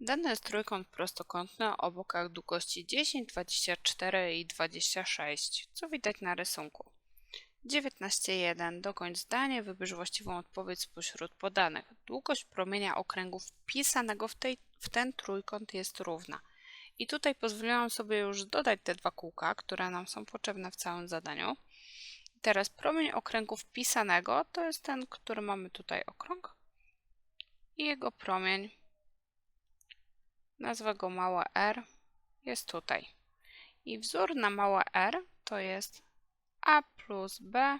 Dany jest trójkąt prostokątny o bokach długości 10, 24 i 26, co widać na rysunku. 19.1. Dokończ zdanie, wybierz właściwą odpowiedź spośród podanych. Długość promienia okręgu wpisanego w, tej, w ten trójkąt jest równa. I tutaj pozwoliłam sobie już dodać te dwa kółka, które nam są potrzebne w całym zadaniu. Teraz promień okręgu wpisanego to jest ten, który mamy tutaj okrąg i jego promień, nazwę go małe r, jest tutaj. I wzór na małe r to jest a plus b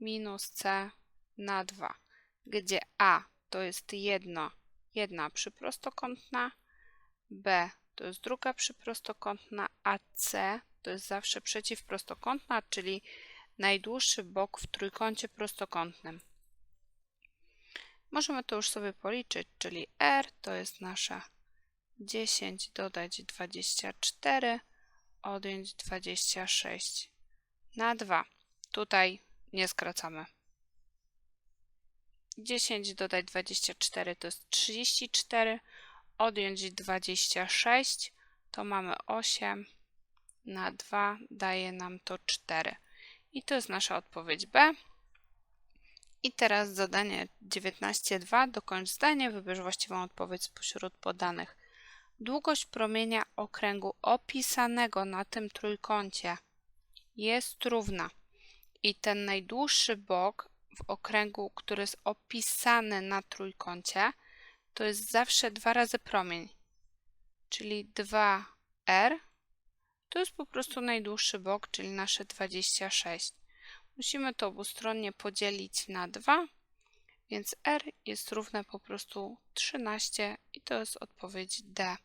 minus c na 2, gdzie a to jest jedno, jedna przyprostokątna, b to jest druga przyprostokątna, a c to jest zawsze przeciwprostokątna, czyli najdłuższy bok w trójkącie prostokątnym. Możemy to już sobie policzyć, czyli r to jest nasze 10 dodać 24, odjąć 26 na 2. Tutaj nie skracamy. 10 dodać 24 to jest 34, odjąć 26 to mamy 8 na 2 daje nam to 4. I to jest nasza odpowiedź B. I teraz zadanie 19.2. Dokończ zdanie, wybierz właściwą odpowiedź spośród podanych. Długość promienia okręgu opisanego na tym trójkącie jest równa. I ten najdłuższy bok w okręgu, który jest opisany na trójkącie, to jest zawsze dwa razy promień. Czyli 2r to jest po prostu najdłuższy bok, czyli nasze 26. Musimy to obustronnie podzielić na 2, więc r jest równe po prostu 13 i to jest odpowiedź D.